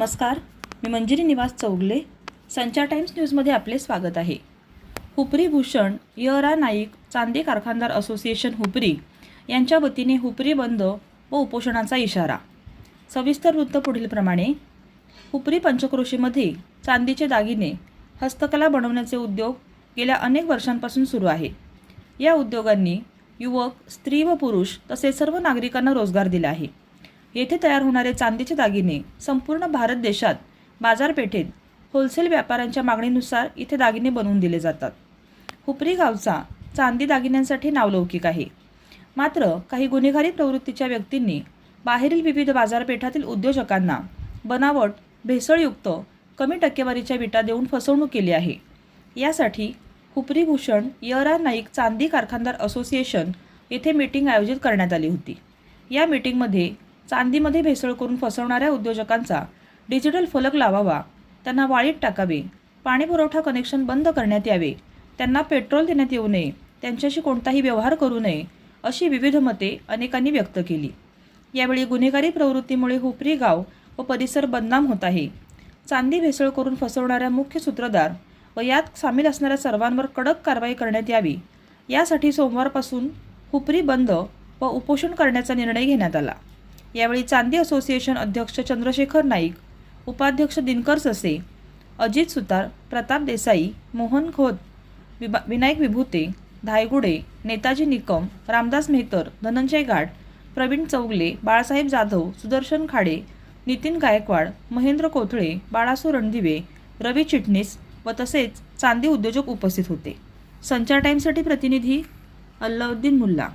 नमस्कार. मी मंजिरी निवास चौगले. संचार टाइम्स न्यूजमध्ये आपले स्वागत आहे. हुपरी भूषण यरा नाईक चांदी कारखानदार असोसिएशन हुपरी यांच्या वतीने हुपरी बंद व उपोषणाचा इशारा. सविस्तर वृत्त पुढीलप्रमाणे हुपरी पंचक्रोशीमध्ये चांदीचे दागिने हस्तकला बनवण्याचे उद्योग गेल्या अनेक वर्षांपासून सुरू आहे. या उद्योगांनी युवक स्त्री व पुरुष तसेच सर्व नागरिकांना रोजगार दिला आहे. येथे तयार होणारे चांदीचे दागिने संपूर्ण भारत देशात बाजारपेठेत होलसेल व्यापाऱ्यांच्या मागणीनुसार इथे दागिने बनवून दिले जातात. हुपरी गावचा चांदी दागिन्यांसाठी नावलौकिक आहे. मात्र काही गुन्हेगारी प्रवृत्तीच्या व्यक्तींनी बाहेरील विविध बाजारपेठातील उद्योजकांना बनावट भेसळयुक्त कमी टक्केवारीच्या विटा देऊन फसवणूक केली आहे. यासाठी हुपरी भूषण यरा नाईक चांदी कारखानदार असोसिएशन येथे मीटिंग आयोजित करण्यात आली होती. या मीटिंगमध्ये चांदीमध्ये भेसळ करून फसवणाऱ्या उद्योजकांचा डिजिटल फलक लावावा. त्यांना वाळीत टाकावे. पाणी पुरवठा कनेक्शन बंद करण्यात यावे. त्यांना पेट्रोल देण्यात येऊ नये. त्यांच्याशी कोणताही व्यवहार करू नये अशी विविध मते अनेकांनी व्यक्त केली. यावेळी गुन्हेगारी प्रवृत्तीमुळे हुपरी गाव व परिसर बदनाम होत आहे. चांदी भेसळ करून फसवणाऱ्या मुख्य सूत्रधार व यात सामील असणाऱ्या सर्वांवर कडक कारवाई करण्यात यावी. यासाठी सोमवारपासून हुपरी बंद व उपोषण करण्याचा निर्णय घेण्यात आला. यावेळी चांदी असोसिएशन अध्यक्ष चंद्रशेखर नाईक उपाध्यक्ष दिनकर ससे अजित सुतार प्रताप देसाई मोहन खोत विबा विनायक विभूते धायगुडे नेताजी निकम रामदास मेहतर धनंजय घाट प्रवीण चौगले बाळासाहेब जाधव सुदर्शन खाडे नितीन गायकवाड महेंद्र कोथळे बाळासू रणदिवे रवी चिटणीस व तसेच चांदी उद्योजक उपस्थित होते. संचार टाईमसाठी प्रतिनिधी अल्लाउद्दीन मुल्ला.